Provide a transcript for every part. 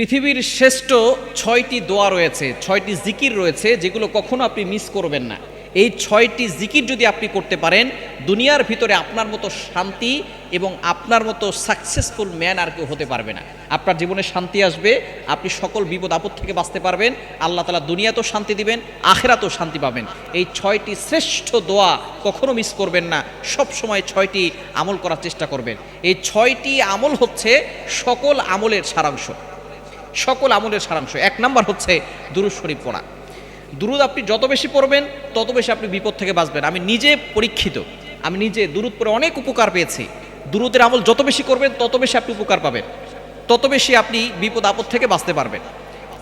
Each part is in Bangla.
পৃথিবীর শ্রেষ্ঠ ছয়টি দোয়া রয়েছে, ছয়টি জিকির রয়েছে, যেগুলো কখনো আপনি মিস করবেন না। এই ছয়টি জিকির যদি আপনি করতে পারেন, দুনিয়ার ভিতরে আপনার মতো শান্তি এবং আপনার মতো সাকসেসফুল ম্যান আর কেউ হতে পারবে না। আপনার জীবনে শান্তি আসবে, আপনি সকল বিপদ আপদ থেকে বাঁচতে পারবেন, আল্লাহ তালা দুনিয়াতেও শান্তি দিবেন, আখেরাতেও শান্তি পাবেন। এই ছয়টি শ্রেষ্ঠ দোয়া কখনো মিস করবেন না, সব সময় ছয়টি আমল করার চেষ্টা করবেন। এই ছয়টি আমল হচ্ছে সকল আমলের সারাংশ। সকল আমলের সারাংশ। এক নাম্বার হচ্ছে দুরুদ শরীফ পড়া। দুরুদ আপনি যত বেশি পড়বেন, তত বেশি আপনি বিপদ থেকে বাঁচবেন। আমি নিজে পরীক্ষিত। আমি নিজে দুরুদ পড়ে অনেক উপকার পেয়েছি। দুরুদের আমল যত বেশি করবেন, তত বেশি আপনি উপকার পাবেন। তত বেশি আপনি বিপদ আপদ থেকে বাঁচতে পারবেন।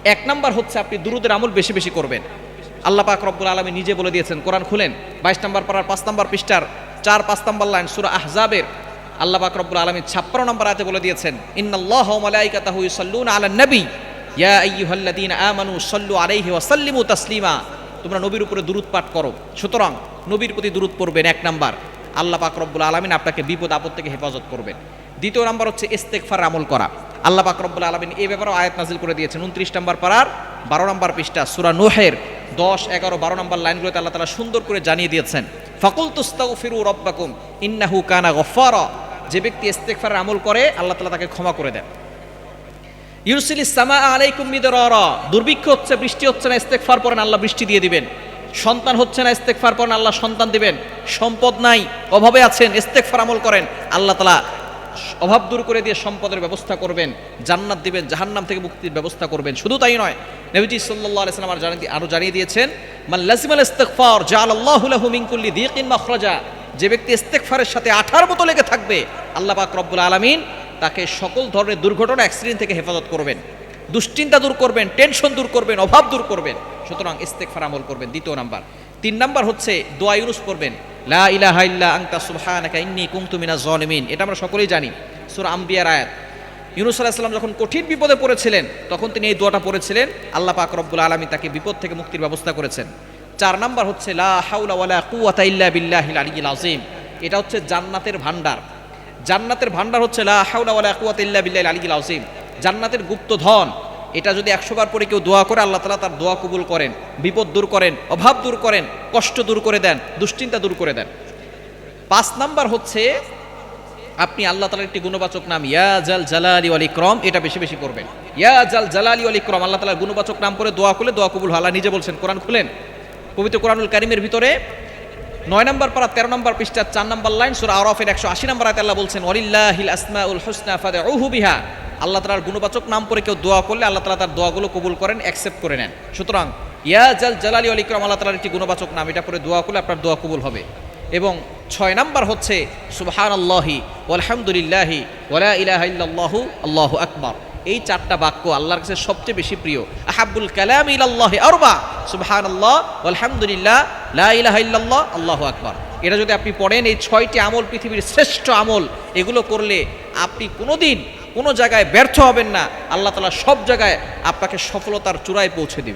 এক নাম্বার হচ্ছে আপনি দুরুদের আমল বেশি বেশি করবেন। আল্লাহ পাক রব্বুল আলমী নিজে বলে দিয়েছেন, কোরআন খুলেন, বাইশ নম্বর পাড়ার পাঁচ নম্বর পৃষ্ঠার চার পাঁচ নম্বর লাইন সুরা আহজাবের আল্লাহ পাক রব্বুল আলমী ছাপ্পান্ন নম্বর আয়াতে বলে দিয়েছেন, ইন্নাল্লাহ ওয়া মালাইকাতাহু তাসলিমা। তোমরা নবীর উপরে দুরূদ পাঠ করো। সুতরাং নবীর প্রতি দুরূদ পড়বেন এক নাম্বার। আল্লাহ পাক আলমিন আপনাকে বিপদ আপদ থেকে হেফাজত করবেন। দ্বিতীয় নাম্বার হচ্ছে ইস্তেকফার আমল করা। আল্লাহ পাক আলমিন এই ব্যাপারেও আয়াত নাজিল করে দিয়েছেন। উনত্রিশ নম্বর পাড়ার বারো নম্বর পৃষ্ঠা, সুরা নোহের দশ, এগারো, বারো নম্বর লাইনগুলোতে আল্লাহ তালা সুন্দর করে জানিয়ে দিয়েছেন ফকুল তুস্তাউ ফিরু রব্বাকুম ইন্নাহু কানা গফারা যে ব্যক্তি ইস্তেকফারের আমল করে, আল্লাহ তালা তাকে ক্ষমা করে দেন। ইউরসিল ইসলামা আলাইকুম দুর্ভিক্ষ হচ্ছে, বৃষ্টি হচ্ছে না ইস্তেকফার পরেন আল্লাহ বৃষ্টি দিয়ে দিবেন। সন্তান হচ্ছে না ইস্তেকফার পরেন আল্লাহ সন্তান দিবেন। সম্পদ নাই, অভাবে আছেন ইস্তেকফার আমল করেন, আল্লাহ তালা অভাব দূর করে দিয়ে সম্পদের ব্যবস্থা করবেন, জান্নাত দিবেন, জাহান্নাম থেকে মুক্তির ব্যবস্থা করবেন। শুধু তাই নয়, নবীজি সাল্লাল্লাহু আলাইহি সাল্লাম আর জানিয়ে আরও জানিয়ে দিয়েছেন, মান লাজিমাল ইস্তিগফার জাআলাল্লাহু লাহু মিন কুল্লি দিকিন মাখরাজা। যে ব্যক্তি ইস্তেগফারের সাথে আঠার মতো লেগে থাকবে, আল্লাহ পাক রব্বুল আলামিন তাকে সকল ধরনের দুর্ঘটনা অ্যাক্সিডেন্ট থেকে হেফাজত করবেন। দুশ্চিন্তা দূর করবেন টেনশন দূর করবেন, অভাব দূর করবেন। সুতরাং ইস্তেগফার আমল করবেন, দ্বিতীয় নাম্বার। তিন নাম্বার হচ্ছে দোয়া ইউনুস পড়বেন, লা ইলাহা ইল্লা আনতা সুবহানাকা ইন্নী কুনতু মিনাজ জালিমিন। এটা আমরা সকলেই জানি, সূরা আম্বিয়ার আয়াত। ইউনুস আলাইহিস যখন কঠিন বিপদে পড়েছিলেন, তখন তিনি এই দোয়াটা পড়েছিলেন, আল্লাহ পাক রব্বুল আলামিন তাকে বিপদ থেকে মুক্তির ব্যবস্থা করেছেন। চার নাম্বার হচ্ছে, লা কুওয়াতা ইল্লা আযীম। এটা হচ্ছে জান্নাতের ভান্ডার জান্নাতের ভান্ডার হচ্ছে, লা ইল্লা আযীম। জান্নাতের গুপ্ত ধন, এটা যদি একশো বার পরে কেউ দোয়া করে, আল্লাহ তালা তার দোয়া কবুল করেন। বিপদ দূর করেন, অভাব দূর করেন, কষ্ট দূর করে দেন, দুশ্চিন্তা দূর করে দেন। পাঁচ নাম্বার হচ্ছে, আপনি আল্লাহ তালার একটি গুণবাচক নাম, ইয়া জাল জালালি আলী ক্রম এটা বেশি বেশি করবেন ইয়া জাল জালালি আলী ক্রম আল্লাহ তালার গুণবাচক নাম করে দোয়া করলে দোয়া কবুল। আল্লাহ নিজে বলছেন, কোরআন খুলেন? পবিত্র কোরআনুল কারিমের ভিতরে নয় নম্বর পারা, তেরো নম্বর পৃষ্ঠা, চার নম্বর লাইন, সুরা আরফের একশো আশি নম্বর আয়াতে আল্লাহ বলছেন, ওয়ালিল্লাহিল আসমাউল হুসনা ফাদউহু বিহা। আল্লাহ তালার গুণবাচক নাম করে কেউ দোয়া করলে আল্লাহ তালা তার দোয়াগুলো কবুল করেন অ্যাকসেপ্ট করে নেন। সুতরাং, ইয়া জাল জালালি আলী ক্রম আল্লাহ তালার একটি গুণবাচক নাম, এটা করে দোয়া করলে আপনার দোয়া কবুল হবে। এবং ছয় নাম্বার হচ্ছে সুবহান আল্লাহি আলহামদুলিল্লাহি ওলা ইলাহা ইল্লাল্লাহু আল্লাহু আকবার। এই চারটা বাক্য আল্লাহর কাছে সবচেয়ে বেশি প্রিয়। আহাবুল কালাম ইল্লাহ আরবা। সুবহান আল্লাহ আলহামদুলিল্লাহ লা ইলাহা ইল্লাল্লাহ, আল্লাহু আকবার। এটা যদি আপনি পড়েন, এই ছয়টি আমল পৃথিবীর শ্রেষ্ঠ আমল। এগুলো করলে আপনি কোনোদিন কোনো জায়গায় ব্যর্থ হবেন না। আল্লাহ তালা সব জায়গায় আপনাকে সফলতার চূড়ায় পৌঁছে দিবেন।